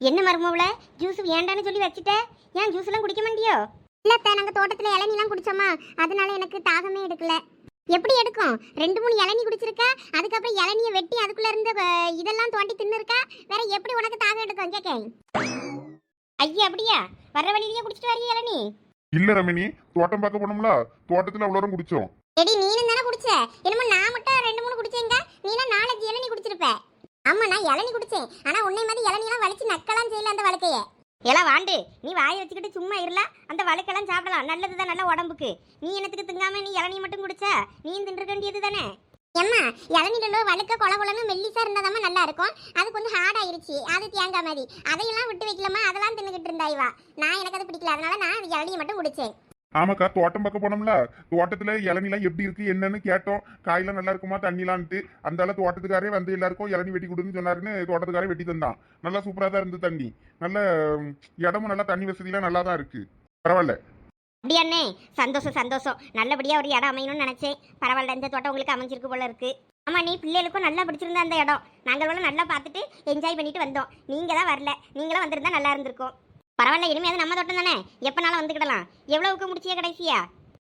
என்ன மருமவுல ஜூஸ் வேண்டான்னு சொல்லி வச்சுட்ட. ஏன் ஜூஸ் எல்லாம் குடிக்க மாட்டியோ? இல்லத்த நாங்க தோட்டத்துல இளநீலாம் குடிச்சோமா. அதனால எனக்கு தாகமே எடுக்கல. எப்படி எடுக்கும்? ரெண்டு மூணு இளநீ குடிச்சிருக்கா? அதுக்கப்புறம் இளநியை வெட்டி அதுக்குள்ள இருந்த இதெல்லாம் தோண்டி தின்னு இருக்கா வேற எப்படி உனக்கு தாகம் எடுக்கும்? கேக்கேன் ஐயா அப்படியா? வர்ற வழியிலேயே குடிச்சிட்டு வரைய இளநீ. இல்ல ரமணி தோட்டம் பார்க்க போனோம்ல? தோட்டத்துல அவ்வளோ குடிச்சோம். எடி நீனும் தானே குடிச்ச? என்னமோ நான் மட்டும் ரெண்டு மூணு குடிச்சேங்க. நீனா நாலஞ்சு இளநீ குடிச்சிருப்ப. ஆமா நான் இளநீ குடிச்சேன். ஆனா உன்னை மாதிரி இளநீலாம் வலிச்சு நக்கலாம் செய்யல அந்த வழக்கைய. எல்லாம் வாண்டு. நீ வாயை வச்சுக்கிட்டு சும்மா இருல அந்த வழக்கெல்லாம் சாப்பிடலாம். நல்லதுதான் நல்ல உடம்புக்கு. நீ என்னத்துக்கு திங்காம நீ இளநீ மட்டும் குடிச்சா? நீ தின்று வேண்டியது தானே? ஏம்மா இளநீல வழுக்க கொல கொலன்னு மெல்லிசா இருந்தாதாம்மா நல்லா இருக்கும். அது கொஞ்சம் ஹார்ட் ஆயிருச்சு. அது தேங்காய் மாதிரி. அதையெல்லாம் விட்டு வைக்கலாமா? அதெல்லாம் தின்னுகிட்டு இருந்தா இவா. நான் எனக்கு அது பிடிக்கல. அதனால நான் இளநியை மட்டும் குடிச்சேன். ஆமாக்கா தோட்டம் பக்கம் போனோம்ல. தோட்டத்துல இளநிலாம் எப்படி இருக்கு என்னன்னு கேட்டோம். காயெல்லாம் நல்லா இருக்குமா தண்ணிலான்ட்டு. அந்த அளவு தோட்டத்துக்காரே வந்து எல்லாருக்கும் இளநி வெட்டி கொடுன்னு சொன்னாருன்னு தோட்டத்துக்காரே வெட்டி தந்தான். நல்லா சூப்பரா தான் இருந்து தண்ணி. நல்ல இடமும் நல்லா தண்ணி வசதிலாம் நல்லா தான் இருக்கு. பரவாயில்ல. அப்படியாண்ணே சந்தோஷம் சந்தோஷம். நல்லபடியா ஒரு இடம் அமையணும்னு நினைச்சேன். பரவாயில்ல இந்த தோட்டம் உங்களுக்கு அமைஞ்சிருக்கு போல இருக்கு. ஆமா நீ பிள்ளைகளுக்கும் நல்லா பிடிச்சிருந்த அந்த இடம். நாங்களும் நல்லா பார்த்துட்டு என்ஜாய் பண்ணிட்டு வந்தோம். நீங்க தான் வரல. நீங்களும் வந்திருந்தா நல்லா இருந்திருக்கும். பரவாயில்ல இனிமே அது நம்ம தோட்டம் தானே? எப்பனாலும் வந்துக்கிடலாம்? எவ்வளவுக்கு முடிச்சிய கடைசியா?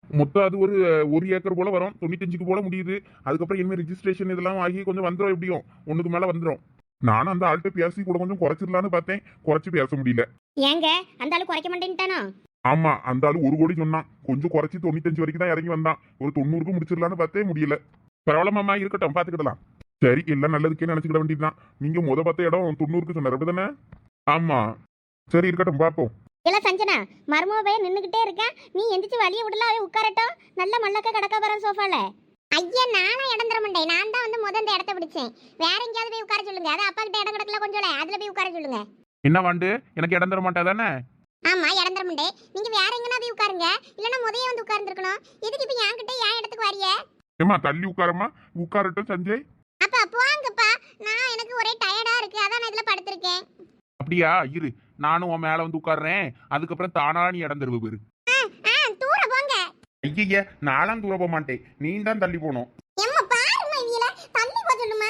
மொத்தம் அது ஒரு ஒரு ஏக்கர் போல வரும். தொண்ணூத்தஞ்சுக்கு போல முடியுது. அதுக்கப்புறம் இனிமேல் ரெஜிஸ்ட்ரேஷன் இதெல்லாம் ஆகி கொஞ்சம் வந்துடும் எப்படியும். ஒண்ணுக்கு மேல வந்துடும் நானும் அந்த ஆள்கிட்ட பேசி கூட கொஞ்சம் குறைச்சிடலான்னு பார்த்தேன். குறைச்சு பேச முடியல. ஏங்க அந்த ஆளு குறைக்க மாட்டேன்ட்டானோ? ஆமா அந்த ஆளு ஒரு கோடி சொன்னான். கொஞ்சம் குறைச்சி தொண்ணூத்தஞ்சு வரைக்கும் தான் இறங்கி வந்தான். ஒரு தொண்ணூறுக்கு முடிச்சிடலான்னு பார்த்தே முடியல. பரவாயில்ல மாமா இருக்கட்டும் பாத்துக்கிடலாம் சரி எல்லாம் நல்லதுக்கே நினைச்சுக்கிட வேண்டியதுதான். நீங்க முத பார்த்த இடம் தொண்ணூறுக்கு சொன்னார் அப்படிதானே? ஆமா. சரி இருக்கட்டும் பாப்போம் இல்ல சஞ்சனா பையன் நின்னுகிட்டே இருக்கேன். நீ எந்திரிச்சு வழிய விடல அவன் உட்காரட்டும். நல்ல மல்லக்க கடக்க போற சோஃபால. ஐயா நானும் இடம் தர மாட்டேன். நான் தான் வந்து முத இந்த இடத்த பிடிச்சேன். வேற எங்கேயாவது போய் உட்கார சொல்லுங்க. அது அப்பா கிட்ட இடம் கிடக்கல கொஞ்சம் அதுல போய் உட்கார சொல்லுங்க. என்ன வாண்டு? எனக்கு இடம் தர மாட்டா தானே? ஆமா இடம் தர மாட்டேன். நீங்க வேற எங்கனா போய் உட்காருங்க. இல்லனா முதைய வந்து உட்கார்ந்துருக்கணும். எதுக்கு இப்ப என்கிட்ட என் இடத்துக்கு வரிய? ஏமா தள்ளி உட்காரமா உட்காரட்டும் சஞ்சய். அப்பா போங்கப்பா. நான் எனக்கு ஒரே டயர்டா இருக்கு. அதான் நான் இதுல படுத்திருக்கேன். அப்படியா? இரு. நானும் உன் மேல வந்து உட்கார்றேன். அதுக்கப்புறம் தானா நீ இடம் தருவ பேரு. ஆ தூர போங்க. ஐய நானும் தூர போக மாட்டேன். நீ தான் தள்ளி போகணும் எம்மா பாரும்மா இவியல தள்ளி போ சொல்லுமா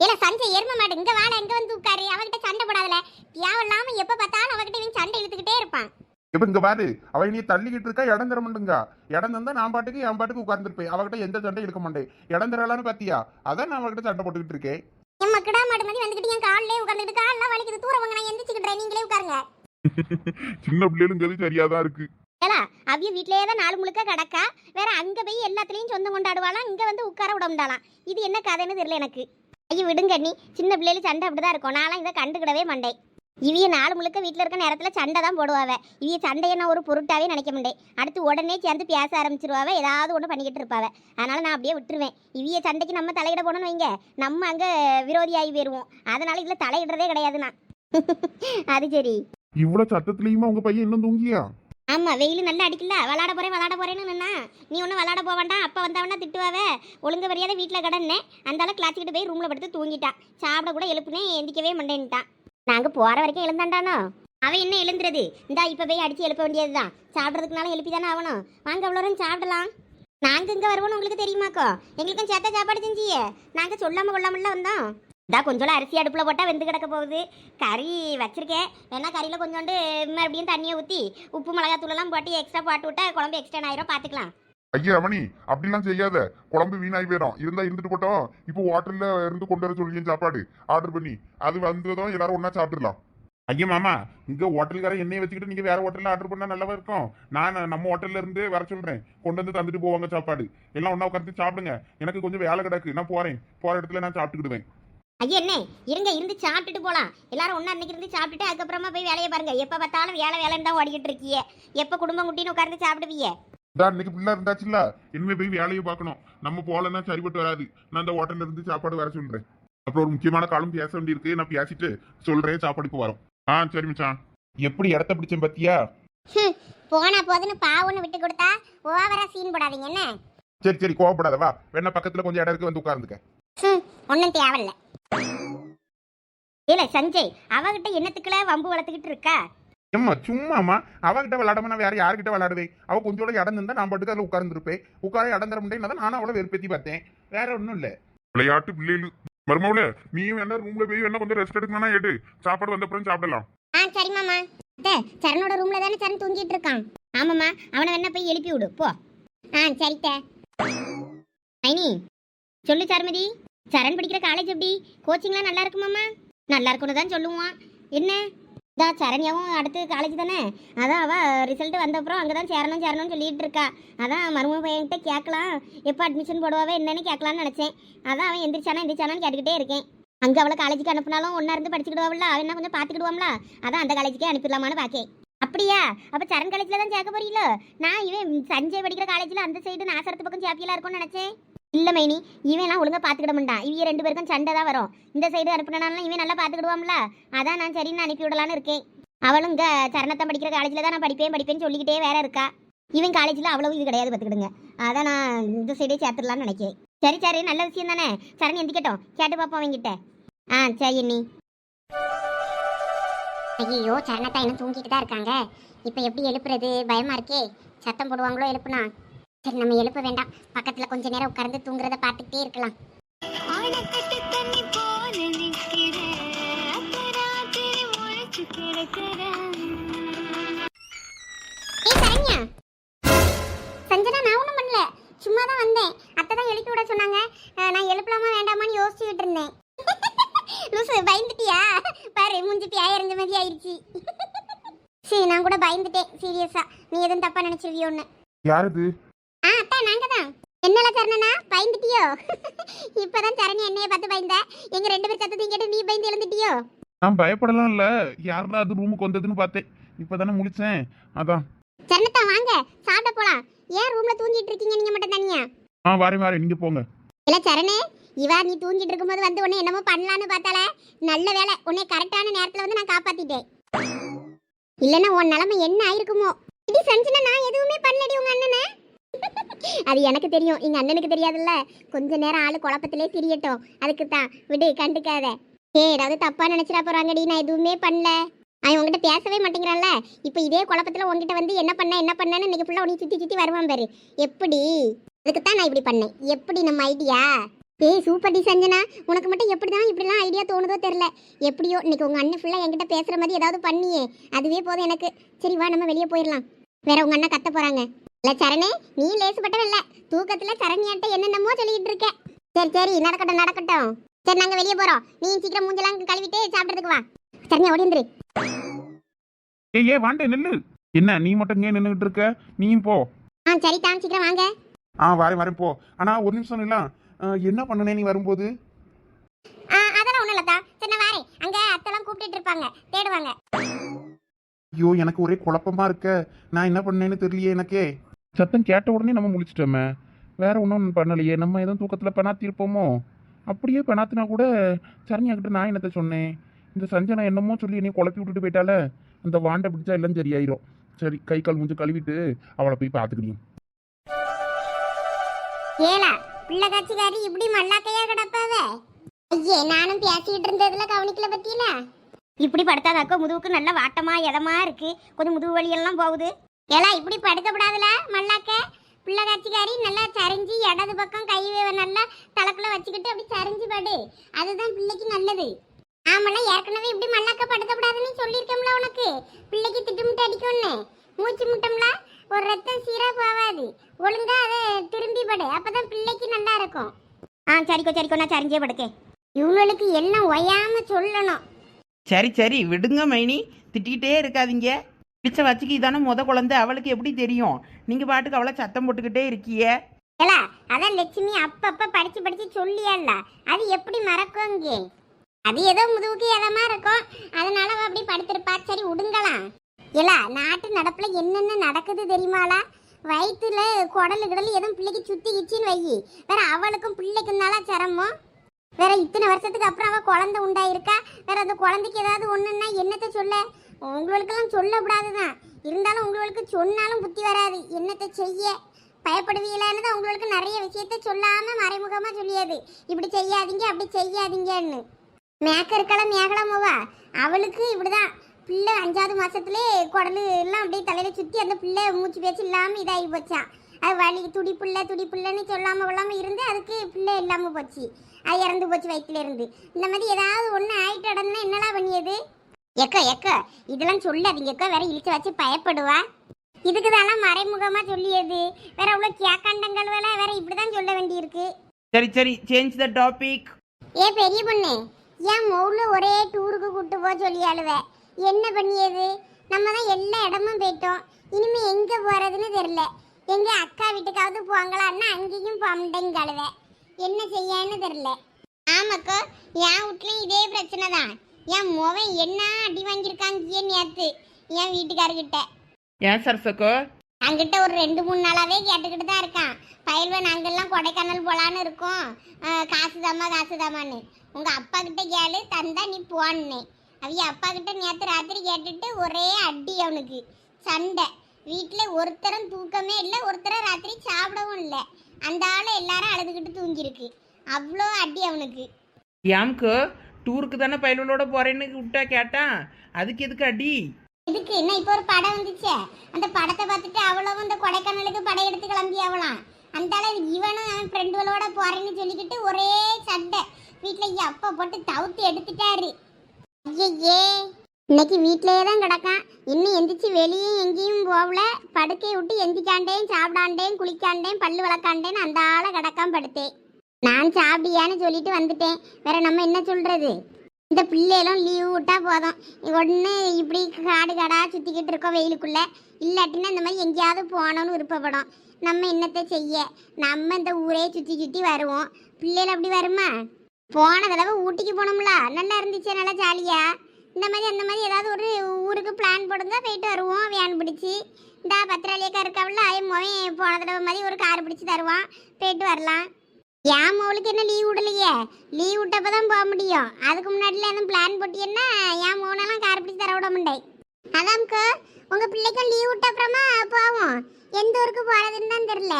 இல்ல சஞ்சய் எரும மாடு இங்க வாட இங்க வந்து உட்காரு. அவகிட்ட சண்டை போடாதல. தேவையில்லாம எப்ப பார்த்தாலும் அவகிட்ட இவன் சண்டை இழுத்துக்கிட்டே இருப்பான். இப்ப இங்க பாரு. அவ நீ தள்ளிக்கிட்டு இருக்கா இடம் தர மாட்டேங்க. இடம் தந்தா நான் பாட்டுக்கு என் பாட்டுக்கு உட்கார்ந்துருப்பேன். அவகிட்ட எந்த சண்டையும் எடுக்க மாட்டேன். இடம் தரலான்னு பாத்தியா? அதான் நான் அவகிட்ட சண்டை போட்டுக்கிட்டு இருக்கேன். எம்மா கிடா மாடு மாதிரி வந்துகிட்டு என் காலிலே உட்கார்ந்துட்டு கால்லாம் வலிக்குது. தூரம் வாங்க நான் எந்திரிச்சுக்கிட்டேன் நீங்களே உட்காருங்க. சின்ன பிள்ளைகளுங்கிறது சரியாதான் இருக்கு. ஏலா அவிய வீட்லயே தான் நாலு முழுக்க கிடக்கா. வேற அங்க போய் எல்லாத்துலயும் சொந்தம் கொண்டாடுவாளாம் இங்க வந்து உட்கார விட முடியாலாம் இது என்ன கதைன்னு தெரியல எனக்கு. ஐயோ விடுங்க நீ சின்ன பிள்ளைகள் சண்டை அப்படிதான் இருக்கும். நான்லாம் இதை கண்டுக்கிடவே மாட்டேன். இவிய நாலு முழுக்க வீட்டில் இருக்க நேரத்துல சண்டை தான் போடுவாவ. இவிய சண்டையை நான் ஒரு பொருட்டாவே நினைக்க மாட்டேன். அடுத்து உடனே சேர்ந்து பேச ஆரம்பிச்சிருவாவ ஏதாவது ஒன்று பண்ணிக்கிட்டு இருப்பாவ. அதனால நான் அப்படியே விட்டுருவேன். இவிய சண்டைக்கு நம்ம தலையிட போனோம்னு வைங்க. நம்ம அங்க விரோதியாகி போயிருவோம். அதனால இதுல தலையிடுறதே கிடையாது நான். அது சரி. இவ்வளவு சத்தத்துலயுமா உங்க பையன் இன்னும் தூங்கியா? ஆமா வெயில் நல்லா அடிக்கல விளாட போறேன் விளாட போறேன்னு நின்னா நீ ஒன்றும் விளாட போக வேண்டாம். அப்பா வந்தவனா திட்டுவாவே. ஒழுங்கு மரியாதை வீட்டில் கடன்னே அந்த அளவு கிளாச்சிக்கிட்டு போய் ரூம்ல படுத்து தூங்கிட்டான். சாப்பிட கூட எழுப்புனே எந்திக்கவே மாட்டேன்ட்டான். நாங்க போற வரைக்கும் எழுந்தாண்டானோ? அவன் என்ன எழுந்துறது? இந்தா இப்ப போய் அடிச்சு எழுப்ப வேண்டியதுதான். சாப்பிட்றதுக்குனால எழுப்பி தானே ஆகணும். வாங்க அவ்வளோ சாப்பிடலாம். நாங்க இங்க வருவோம்னு உங்களுக்கு தெரியுமாக்கோ? எங்களுக்கும் சேர்த்த சாப்பாடு செஞ்சியே. நாங்க சொல்லாம கொள்ளாமல வந்தோம். இதா கொஞ்சோட அரிசி அடுப்புல போட்டா வெந்து கிடக்க போகுது. கறி வச்சிருக்கேன். வேணா கறியில கொஞ்சோண்டு மறுபடியும் தண்ணியை ஊத்தி உப்பு மிளகாத்தூள் தூளெல்லாம் போட்டு எக்ஸ்ட்ரா போட்டு விட்டா குழம்பு எக்ஸ்டர்ன் ஆயிரம். பாத்துக்கலாம். ஐயா ரமணி அப்படிலாம் செய்யாத. குழம்பு வீணாகி போயிடும். இருந்தா இருந்துட்டு போட்டோம் இப்போ ஹோட்டல்ல இருந்து கொண்டு வர சொல்லியும் சாப்பாடு. ஆர்டர் பண்ணி. அது வந்ததும் எல்லாரும் ஒண்ணா சாப்பிட்டுலாம் ஐயா மாமா இங்க ஹோட்டல்கார எண்ணெயை வச்சுக்கிட்டு நீங்க வேற ஹோட்டல்ல ஆர்டர் பண்ணா நல்லாவா இருக்கும்? நான் நம்ம ஹோட்டல்ல இருந்து வர சொல்றேன். கொண்டு வந்து தந்துட்டு போவாங்க சாப்பாடு. எல்லாம் ஒண்ணா உட்காந்து சாப்பிடுங்க. எனக்கு கொஞ்சம் வேலை கிடக்கு. நான் போறேன். போற இடத்துல நான் சாப்பிட்டுக்கிடுவேன். ஐயா என்ன? இருங்க இருந்து சாப்பிட்டுட்டு போலாம். எல்லாரும் ஒண்ணா அன்னைக்கு இருந்து சாப்பிட்டுட்டு அதுக்கப்புறமா போய் வேலையை பாருங்க. எப்ப பார்த்தாலும் வேலை வேலைன்னு தான் ஓடிக்கிட்டு இருக்கீங்க எப்ப குடும்பம் குட்டின்னு உட்கார்ந்து சாப்பிடுவீங்க? இதா இன்னைக்கு பிள்ளை இருந்தாச்சுல்ல? இனிமே போய் வேலையை பார்க்கணும். நம்ம போலன்னா சரிப்பட்டு வராது. நான் அந்த ஹோட்டல்ல இருந்து சாப்பாடு வர சொல்றேன். அப்புறம் ஒரு முக்கியமான காலம் பேச வேண்டியிருக்கு. நான் பேசிட்டு சொல்றேன். சாப்பாடுக்கு வரோம் ஆ சரி மச்சான். எப்படி இடத்த பிடிச்சேன் பாத்தியா? போனா போதுன்னு பாவுன்னு விட்டு கொடுத்தா ஓவரா சீன் போடாதீங்க என்ன? சரி சரி கோவப்படாத. வா. வேணா பக்கத்துல கொஞ்சம் இடம் இருக்கு வந்து உட்கார்ந்துக்க. ஒண்ணும் தேவையில்ல. இல்ல சஞ்சய் அவகிட்ட என்னத்துக்குள்ள வம்பு வளர்த்துக்கிட்டு இருக்கா? ஏம்மா சும்மாமா அவகிட்ட விளையாடாம நான் வேற யார்கிட்ட விளையாடுவேன்? அவ கொஞ்சோட இடம் இருந்தா நான் பாட்டுக்கு அதில் உட்கார்ந்துருப்பேன். உட்கார இடம் தர முடியும் நானும் அவளை வெறுப்பேத்தி பார்த்தேன். வேற ஒன்றும் இல்லை. விளையாட்டு பிள்ளைகள். மருமவுல நீயும் என்ன ரூம்ல போய் என்ன கொஞ்சம் ரெஸ்ட் எடுக்கணும்னா எடு. சாப்பாடு வந்த அப்புறம் சாப்பிடலாம். ஆ சரி மாமா. அத்தை சரணோட ரூம்ல தானே சரண் தூங்கிட்டு இருக்கான். ஆமாம்மா அவனை வேணா போய் எழுப்பி விடு. போ. ஆ சரித்த மைனி சொல்லு சர்மதி. சரண் படிக்கிற காலேஜ் எப்படி? கோச்சிங்லாம் நல்லா இருக்குமாம்மா? நல்லா இருக்கும்னு தான் சொல்லுவான். என்ன? இதா சரண்யாவும் அடுத்து காலேஜ் தானே? அதான் அவள் ரிசல்ட் வந்த அப்புறம் அங்கே தான் சேரணும் சேரணும்னு சொல்லிட்டு இருக்கா. அதான் மருமக பையன்கிட்ட கேட்கலாம். எப்போ அட்மிஷன் போடுவாவே என்னன்னு கேட்கலான்னு நினச்சேன். அதான் அவன் எந்திரிச்சானா எந்திரிச்சானான்னு கேட்டுக்கிட்டே இருக்கேன். அங்கே அவளை காலேஜுக்கு அனுப்புனாலும் ஒன்றா இருந்து படிச்சுக்கிடுவாள்ல அவன் என்ன கொஞ்சம் பார்த்துக்கிடுவோம்ல? அதான் அந்த காலேஜுக்கே அனுப்பிடலாமான்னு பார்க்கேன் அப்படியா? அப்போ சரண் காலேஜில் தான் சேர்க்க போறீங்களோ? நான் இவன் சஞ்சய் படிக்கிற காலேஜில் அந்த சைடு நாசரத்து பக்கம் சேப்பியெல்லாம் இருக்கும்னு நினச்சேன். இல்லை மைனி இவன்லாம் ஒழுங்காக பார்த்துக்கிட மாட்டான். இவங்க ரெண்டு பேருக்கும் சண்டை தான் வரும். இந்த சைடு அனுப்பினாலும் இவன் நல்லா பார்த்துக்கிடுவாம்ல அதான் நான் சரின்னு அனுப்பி விடலான்னு இருக்கேன். அவளும் இங்கே சரணத்தை படிக்கிற காலேஜில் தான் நான் படிப்பேன் படிப்பேன்னு சொல்லிக்கிட்டே வேற இருக்கா. இவன் காலேஜில் அவ்வளவு இது கிடையாது பார்த்துக்கிடுங்க அதான் நான் இந்த சைடே சேர்த்துடலான்னு நினைக்கிறேன். சரி சரி நல்ல விஷயம் தானே. சரண் எந்திக்கட்டும். கேட்டு பார்ப்போம் அவங்கிட்ட ஆ சரி நீ ஐயோ சரணத்தா இன்னும் தூங்கிட்டு தான் இருக்காங்க. இப்போ எப்படி எழுப்புறது? பயமா இருக்கே. சத்தம் போடுவாங்களோ எழுப்புனா? சரி நம்ம எழுப்ப வேண்டாம். பக்கத்துல கொஞ்ச நேரம் உட்கார்ந்து தூங்குறத பார்த்துக்கிட்டே இருக்கலாம். சஞ்சனா நான் ஒன்றும் பண்ணல. சும்மா தான் வந்தேன். அத்தை தான் எழுப்பி விட சொன்னாங்க. நான் எழுப்பலாமா வேண்டாமான்னு யோசிச்சுக்கிட்டு இருந்தேன். லூசு பயந்துட்டியா? பாரு மூஞ்சி பியாய எறிஞ்ச மாதிரி ஆயிடுச்சு சரி நான் கூட பயந்துட்டேன் சீரியஸா. நீ எதுவும் தப்பா நினைச்சிருவியோன்னு. யார் இது ஆ அத்தா நாங்க தான் என்னல சரணனா பயந்துட்டியோ இப்பதான் சரணி என்னைய பார்த்து பயந்த. எங்க ரெண்டு பேர் சத்தத்தையும் கேட்டு நீ பயந்து எழுந்துட்டியோ? நான் பயப்படலாம் இல்ல. யாரெல்லாம் அது ரூமுக்கு வந்ததுன்னு பார்த்தேன். இப்பதானே முழிச்சேன். அதான். சரணத்தா வாங்க. சாப்பிட போலாம். ஏன் ரூம்ல தூங்கிட்டு இருக்கீங்க? நீங்க மட்டும் தனியா? ஆ வாரேன் வாரேன் நீங்க போங்க. இல்ல சரணே இவா நீ தூங்கிட்டு இருக்கும்போது வந்து உன்னை என்னமோ பண்ணலான்னு பார்த்தாலே. நல்ல வேலை உன்னை கரெக்டான நேரத்துல வந்து நான் காப்பாத்திட்டேன். இல்லைன்னா உன் நிலைமை என்ன ஆயிருக்குமோ? இது செஞ்சுனா நான் எதுவுமே பண்ணலடி உங்க அண்ணனை. அது எனக்கு தெரியும். எங்கள் அண்ணனுக்கு தெரியாதுல்ல. கொஞ்ச நேரம் ஆள் குழப்பத்திலே திரியட்டும். அதுக்கு தான். விடு கண்டுக்காத. ஏ ஏதாவது தப்பாக நினச்சிடா போகிறாங்கடி நான் எதுவுமே பண்ணல. அவன் உங்ககிட்ட பேசவே மாட்டேங்கிறான்ல. இப்போ இதே குழப்பத்தில் உங்ககிட்ட வந்து என்ன பண்ண என்ன பண்ணேன்னு இன்னைக்கு ஃபுல்லாக உனக்கு சுற்றி சுற்றி வருவான் பாரு. எப்படி? அதுக்கு தான் நான் இப்படி பண்ணேன். எப்படி நம்ம ஐடியா ஏய் சூப்பர் டி சஞ்சனா உனக்கு மட்டும் எப்படி தான் இப்படிலாம் ஐடியா தோணுதோ தெரில எப்படியோ இன்னைக்கு உங்கள் அண்ணன் ஃபுல்லாக என்கிட்ட பேசுகிற மாதிரி ஏதாவது பண்ணியே. அதுவே போதும் எனக்கு. சரி வா நம்ம வெளியே போயிடலாம். வேற உங்கள் அண்ணன் கத்த போகிறாங்க இல்ல சரணே நீ லேசுப்பட்டவ இல்ல. தூக்கத்துல சரண்யாட்ட என்னென்னமோ சொல்லிட்டு இருக்க. சரி சரி நடக்கட்டும் நடக்கட்டும். சரி நாங்க வெளியே போறோம். நீ சீக்கிரம் மூஞ்செல்லாம் கழுவிட்டு சாப்பிட்றதுக்கு வா. சரண்யா ஓடி வந்துரு. ஏய் ஏ வாண்டே நில்லு. என்ன நீ மட்டும் இங்கே நின்றுட்டு இருக்க? நீயும் போ. ஆ சரி தான் சீக்கிரம் வாங்க. ஆ வரேன் வரேன் போ. ஆனா ஒரு நிமிஷம் இல்ல என்ன பண்ணனே நீ வரும்போது? ஆ அதெல்லாம் ஒன்றும் இல்லத்தா சரி நான் வரேன். அங்க அத்தெல்லாம் கூப்பிட்டுட்டு இருப்பாங்க. தேடுவாங்க. ஐயோ எனக்கு ஒரே குழப்பமா இருக்க. நான் என்ன பண்ணேன்னு தெரியலையே எனக்கே. சத்தம் கேட்ட உடனே நம்ம முழிச்சிட்டோமே. வேற ஒன்றும் பண்ணலையே. நம்ம எதுவும் தூக்கத்தில் பெணாத்திருப்போமோ? அப்படியே பெணாத்தினா கூட சரண்யாக்கிட்ட நான் என்னத்த சொன்னேன்? இந்த சஞ்சனா என்னமோ சொல்லி என்னை குழப்பி விட்டுட்டு போயிட்டால? அந்த வாண்டை பிடிச்சா எல்லாம் சரியாயிரும். சரி கை கால் மூஞ்சி கழுவிட்டு அவளை போய் பார்த்துக்கணும் ஏலா பிள்ளை காட்சிக்காரி இப்படி மல்லாக்கையா கிடப்பாவ? ஐயே நானும் பேசிக்கிட்டு இருந்ததுல கவனிக்கல பத்தியில? இப்படி படுத்தாதாக்கோ முதுகுக்கு நல்ல வாட்டமா இதமா இருக்கு? கொஞ்சம் முதுகு வலியெல்லாம் போகுது. எல்லாம் இப்படி படுக்கப்படாதுல மல்லாக்க? பிள்ளை காட்சிக்காரி நல்லா சரிஞ்சு இடது பக்கம் கை நல்லா தலக்குள்ள வச்சுக்கிட்டு அப்படி சரிஞ்சு படு. அதுதான் பிள்ளைக்கு நல்லது. ஆமல ஏற்கனவே இப்படி மல்லாக்க படுத்தப்படாதுன்னு சொல்லியிருக்கோம்ல உனக்கு. பிள்ளைக்கு திட்டுமுட்டு அடிக்கும்னு. மூச்சு முட்டம்ல ஒரு ரத்தம் சீரா போகாது. ஒழுங்கா அதை திரும்பி படு. அப்பதான் பிள்ளைக்கு நல்லா இருக்கும். ஆ சரிக்கோ சரிக்கோ நான் சரிஞ்சே படுக்கேன். இவங்களுக்கு எல்லாம் ஒயாம சொல்லணும். சரி சரி விடுங்க மைனி. திட்டிக்கிட்டே இருக்காதீங்க. பிடிச்ச வச்சுக்கு இதானே முத குழந்தை. அவளுக்கு எப்படி தெரியும்? நீங்க பாட்டுக்கு அவளை சத்தம் போட்டுக்கிட்டே இருக்கியே. ஏலா அதான் லட்சுமி அப்பப்ப படிச்சு படிச்சு சொல்லியல்ல. அது எப்படி மறக்குங்க அது ஏதோ முதுகுக்கு எதமா இருக்கும். அதனால அவ அப்படி படுத்திருப்பா. சரி விடுங்களாம் ஏலா நாட்டு நடப்புல என்னென்ன நடக்குது தெரியுமாளா வயிற்றுல குடலு கிடலு எதுவும் பிள்ளைக்கு சுத்தி கிச்சின்னு வை. வேற அவளுக்கும் பிள்ளைக்கும் நல்லா சிரமம். வேற இத்தனை வருஷத்துக்கு அப்புறம் அவ குழந்தை உண்டாயிருக்கா? வேற அந்த குழந்தைக்கு ஏதாவது ஒண்ணுன்னா என்னத்த சொல்ல? உங்களுக்கெல்லாம் சொல்லக்கூடாதுதான் இருந்தாலும் உங்களுக்கு சொன்னாலும் புத்தி வராது. என்னத்தை செய்ய? பயப்படுவீங்களான்னு தான் உங்களுக்கு நிறைய விஷயத்த சொல்லாம மறைமுகமா சொல்லியது. இப்படி செய்யாதீங்க அப்படி செய்யாதீங்கன்னு. மேக்க இருக்கலாம் மேகலாமோவா அவளுக்கு இப்படிதான். பிள்ளை அஞ்சாவது மாதத்துலேயே குடலு எல்லாம் அப்படியே தலையில சுத்தி அந்த பிள்ளை மூச்சு பேச்சு இல்லாம இதாகி போச்சான் அது வலி துடி பிள்ளை துடி பிள்ளைன்னு சொல்லாம கொள்ளாம இருந்து அதுக்கு பிள்ளை இல்லாம போச்சு. அது இறந்து போச்சு வயிற்றுல இருந்து இந்த மாதிரி ஏதாவது ஒன்று ஆயிட்டு இடம்னா என்னடா பண்ணியது? எக்க எக்க இதெல்லாம் சொல்லாதீங்க அக்கா வேற இழிச்சு வச்சு பயப்படுவா? இதுக்கு தானே மறைமுகமா சொல்லியது? வேற அவ்வளோ கேக்காண்டங்கள் வேலை வேற இப்படிதான் சொல்ல வேண்டியிருக்கு. சரி சரி சேஞ்ச் த டாபிக் ஏ பெரிய பொண்ணு ஏன் மௌல ஒரே டூருக்கு கூட்டு போக சொல்லி அழுவ. என்ன பண்ணியது? நம்ம தான் எல்லா இடமும் போயிட்டோம். இனிமே எங்க போறதுன்னு தெரியல. எங்க அக்கா வீட்டுக்காவது போங்களான்னா அங்கேயும் போகமுட்டேங்க அழுவ. என்ன செய்யன்னு தெரியல. ஆமாக்கா என் வீட்லயும் இதே பிரச்சனை தான் என் முவன் என்ன அடி வாங்கியிருக்காங்க நேத்து? என் வீட்டுக்காரர்கிட்ட. ஏன் சரசக்கோ அங்கிட்ட ஒரு ரெண்டு மூணு நாளாவே கேட்டுக்கிட்டு தான் இருக்கான். பயில்வ நாங்கெல்லாம் கொடைக்கானல் போலான்னு இருக்கோம். காசு தாமா காசு தாமான்னு உங்க அப்பா கிட்ட கேளு தந்தா நீ போன்னு. அவிய அப்பா கிட்ட நேத்து ராத்திரி கேட்டுட்டு ஒரே அடி அவனுக்கு. சண்டை. வீட்டில் ஒருத்தரும் தூக்கமே இல்லை ஒருத்தரும் ராத்திரி சாப்பிடவும் இல்லை. அந்த ஆளை எல்லாரும் அழுதுகிட்டு தூங்கியிருக்கு. அவ்வளோ அடி அவனுக்கு. ஏம்க்கு டூருக்கு தானே பயலோட போறேன்னு விட்டா கேட்டான் அதுக்கு எதுக்கு அடி? இதுக்கு என்ன இப்போ ஒரு படம் வந்துச்சே? அந்த படத்தை பார்த்துட்டு அவ்வளவும் இந்த கொடைக்கானலுக்கு படையெடுத்து கிளம்பி அவளாம் அந்த அளவு இவனும் அவன் ஃப்ரெண்டுகளோட போறேன்னு சொல்லிக்கிட்டு ஒரே சண்டை. வீட்டில் அப்பா போட்டு தவுத்து எடுத்துட்டாரு. ஐயே இன்னைக்கு வீட்டிலேயே தான் கிடக்கான். இன்னும் எந்திரிச்சு வெளியே எங்கேயும் போகல. படுக்கையை விட்டு எந்திக்காண்டேன் சாப்பிடாண்டேன் குளிக்காண்டேன் பல்லு விளக்காண்டேன்னு அந்த ஆளை கிடக்கான் படுத்தேன் நான் சாப்பிடியான்னு சொல்லிட்டு வந்துட்டேன். வேற நம்ம என்ன சொல்றது? இந்த பிள்ளைகளும் லீவு விட்டா போதும். ஒன்று இப்படி காடு காடாக சுற்றிக்கிட்டு இருக்கோம் வெயிலுக்குள்ள. இல்லாட்டினா இந்த மாதிரி எங்கேயாவது போகணும்னு விருப்பப்படும். நம்ம என்னத்தை செய்ய? நம்ம இந்த ஊரே சுற்றி சுற்றி வருவோம். பிள்ளைகள் அப்படி வருமா? போன தடவை ஊட்டிக்கு போனோம்ல. நல்லா இருந்துச்சு நல்லா ஜாலியா இந்த மாதிரி அந்த மாதிரி ஏதாவது ஒரு ஊருக்கு பிளான் போடுங்க போயிட்டு வருவோம் வேன் பிடிச்சி. இந்த பத்திராளியக்கா இருக்காவில்ல அதே மொழி போன தடவை மாதிரி ஒரு கார் பிடிச்சி தருவான். போயிட்டு வரலாம். ஏன் மோளுக்கு என்ன லீவ் விடலையே? லீவ் விட்டப்ப தான் போக முடியும். அதுக்கு முன்னாடில எதுவும் பிளான் போட்டியன்னா என் மோனெல்லாம் கார் பிடிச்சி தர விட மாட்டேன். அதாம்க்கு உங்க பிள்ளைக்கும் லீவ் விட்ட அப்புறமா போவோம். எந்த ஊருக்கு போறதுன்னு தான் தெரியல.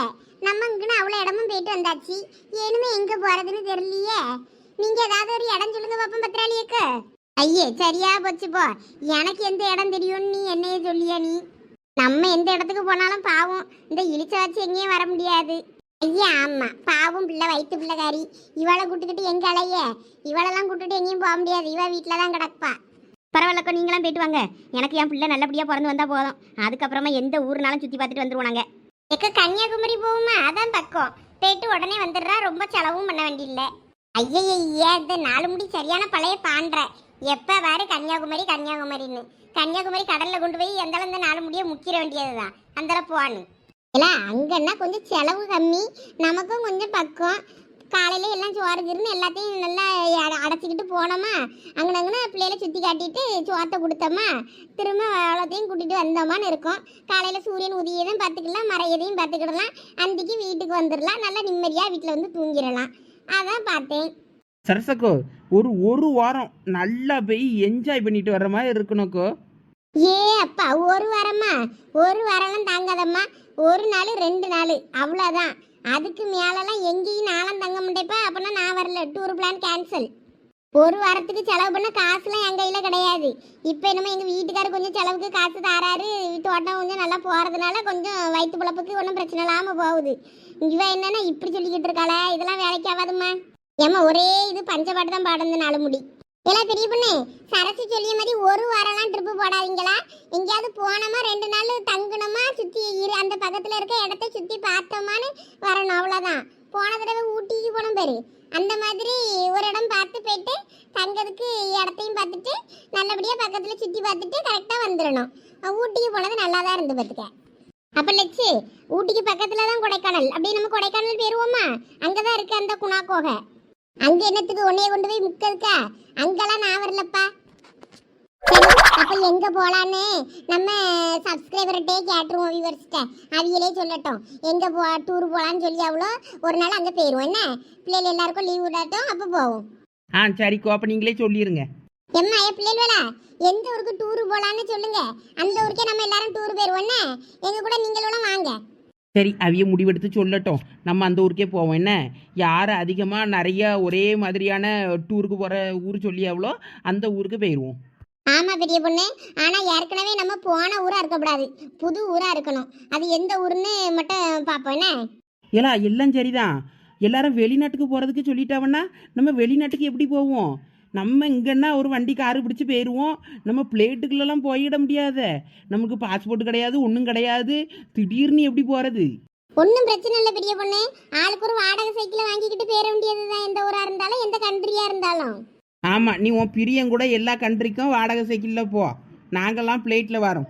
நம்ம இங்கன்னு அவ்வளோ இடமும் போயிட்டு வந்தாச்சு. ஏனுமே எங்க போறதுன்னு தெரியலையே. நீங்க ஏதாவது ஒரு இடம் சொல்லுங்க பாப்போம் பத்திராளியக்கு. ஐயே சரியா போச்சு போ. எனக்கு எந்த இடம் தெரியும்னு நீ என்னையே சொல்லியா நீ? நம்ம எந்த இடத்துக்கு போனாலும் பாவம். இந்த இழிச்ச வச்சு எங்கேயும் வர முடியாது. ஐயா ஆமா. பாவம் பிள்ளை வயிற்று பிள்ளைக்காரி. இவளை கூட்டுக்கிட்டு எங்க அலைய? இவளெல்லாம் கூட்டுட்டு எங்கேயும் போக முடியாது. இவ வீட்டில் தான் கிடப்பா பரவாயில்லக்கோ நீங்களாம் போயிட்டு வாங்க. எனக்கு என் பிள்ளை நல்லபடியாக பிறந்து வந்தா போதும். அதுக்கப்புறமா எந்த ஊர்னாலும் சுற்றி பார்த்துட்டு வந்துருவோம் எக்க கன்னியாகுமரி போகுமா அதான் பக்கம். போயிட்டு உடனே வந்துடுறா. ரொம்ப செலவும் பண்ண வேண்டியில்லை. ஐயய்யா இந்த நாலு முடி சரியான பழைய பாண்ட எப்போ பாரு கன்னியாகுமரி கன்னியாகுமரின்னு. கன்னியாகுமரி கடலில் கொண்டு போய் எந்தாலும் இந்த நாலு முடியை முக்கிற வேண்டியது தான் அந்தளவு போவான்னு. இல்லை அங்கன்னா கொஞ்சம் செலவு கம்மி. நமக்கும் கொஞ்சம் பக்கம் காலையில எல்லாம் சோறு கிருன்னு எல்லாத்தையும் நல்லா அட- அடைச்சிக்கிட்டு போனோமா? அங்கே அங்கே பிள்ளைகளை சுற்றி காட்டிட்டு சோத்தை கொடுத்தோமா? திரும்ப அவ்வளோத்தையும் கூட்டிகிட்டு வந்தோமான்னு இருக்கும். காலையில் சூரியன் உதயதையும் பார்த்துக்கலாம் மறையதையும் பார்த்துக்கிடலாம். அன்றைக்கு வீட்டுக்கு வந்துடலாம். நல்லா நிம்மதியாக வீட்டில் வந்து தூங்கிடலாம். அதான் பார்த்தேன். சரசக்கோ ஒரு ஒரு வாரம் நல்லா போய் என்ஜாய் பண்ணிட்டு வர்ற மாதிரி இருக்கணுக்கோ ஏ அப்பா ஒரு வாரமா? ஒரு வாரம்லாம் தாங்காதம்மா. ஒரு நாள் ரெண்டு நாள். அவ்வளோதான் அதுக்கு மேலெல்லாம் எங்கேயும் நாளும் தங்க முடியப்பா அப்படின்னா நான் வரல. டூர் பிளான் கேன்சல் ஒரு வாரத்துக்கு செலவு பண்ண காசுலாம் என் கையில் கிடையாது. இப்போ என்னமோ எங்கள் வீட்டுக்காரர் கொஞ்சம் செலவுக்கு காசு தாராரு. தோட்டம் கொஞ்சம் நல்லா போகிறதுனால கொஞ்சம் வயிற்று பிழப்புக்கு ஒன்றும் பிரச்சனை இல்லாமல் போகுது. இவ என்னன்னா இப்படி சொல்லிக்கிட்டு இருக்காளே? இதெல்லாம் வேலைக்கு ஆகாதும்மா. ஏம்மா ஒரே இது பஞ்சபாட்டு தான் பாடுந்து நாலு முடி. எல்லாம் பெரிய பொண்ணு சரசு சொல்லிய மாதிரி ஒரு வாரம்லாம் ட்ரிப்பு போடாதீங்களா? எங்கேயாவது போனோமா ரெண்டு நாள் தங்கணுமா சுற்றி இரு அந்த பக்கத்தில் இருக்க இடத்த சுற்றி பார்த்தோமான்னு வரணும் அவ்வளோதான் போன தடவை ஊட்டிக்கு போனோம் பாரு. அந்த மாதிரி ஒரு இடம் பார்த்து போயிட்டு தங்கிறதுக்கு இடத்தையும் பார்த்துட்டு நல்லபடியாக பக்கத்தில் சுற்றி பார்த்துட்டு கரெக்டாக வந்துடணும் ஊட்டிக்கு போனது நல்லா தான் இருந்து பார்த்துக்க அப்போ லட்சு ஊட்டிக்கு பக்கத்தில் தான் கொடைக்கானல். அப்படியே நம்ம கொடைக்கானல் போயிடுவோமா அங்கே தான் இருக்குது அந்த குணா கோகை. அங்கே என்னத்துக்கு உன்னைய கொண்டு போய் முக்கதுக்கா அங்கெல்லாம் நான் வரலப்பா. சரி அப்ப எங்க போலான்னு நம்ம சப்ஸ்கிரைபர்கிட்டே கேட்டுருவோம் வியூவர்ஸ்கிட்ட அவியலே சொல்லட்டும். எங்க போ டூர் போலான்னு சொல்லி அவ்வளோ ஒரு நாள் அங்க போயிருவோம். என்ன? பிள்ளைகள் எல்லாருக்கும் லீவ் விடட்டும் அப்ப போவோம். ஆ சரிக்கோ அப்போ நீங்களே சொல்லிடுங்க எம்மா என் பிள்ளைகளா எந்த ஊருக்கு டூர் போலான்னு சொல்லுங்க. அந்த ஊருக்கே நம்ம எல்லாரும் டூர் போயிருவோம் என்ன? எங்க கூட நீங்களும் வாங்க. சரி அவிய முடிவெடுத்து சொல்லட்டும். நம்ம அந்த ஊருக்கே போவோம். என்ன? யார் அதிகமாக நிறைய ஒரே மாதிரியான டூருக்கு போகிற ஊர் சொல்லி எவ்வளோ? அந்த ஊருக்கு போயிடுவோம் ஆமா பெரிய பொண்ணு. ஆனா ஏற்கனவே நம்ம போன ஊரா இருக்கக்கூடாது. புது ஊரா இருக்கணும். அது எந்த ஊருன்னு மட்டும் பார்ப்போம். என்ன? ஏலா எல்லாம் சரிதான். எல்லாரும் வெளிநாட்டுக்கு போகிறதுக்கு சொல்லிட்டாவன்னா நம்ம வெளிநாட்டுக்கு எப்படி போவோம்? நம்ம இங்கன்னா ஒரு வண்டி காரு பிடிச்சி போயிடுவோம். நம்ம பிளேட்டுக்குள்ளெல்லாம் போயிட முடியாத. நமக்கு பாஸ்போர்ட் கிடையாது ஒன்றும் கிடையாது. திடீர்னு எப்படி போகிறது ஒன்றும் பிரச்சனை இல்லை பெரிய பொண்ணு. ஆளுக்கு ஒரு வாடகை சைக்கிளை வாங்கிக்கிட்டு போயிட வேண்டியது தான் எந்த ஊராக இருந்தாலும் எந்த கண்ட்ரியாக இருந்தாலும். ஆமாம் நீ உன் பிரியம் கூட எல்லா கண்ட்ரிக்கும் வாடகை சைக்கிளில் போ. நாங்கள்லாம் பிளேட்டில் வரோம்.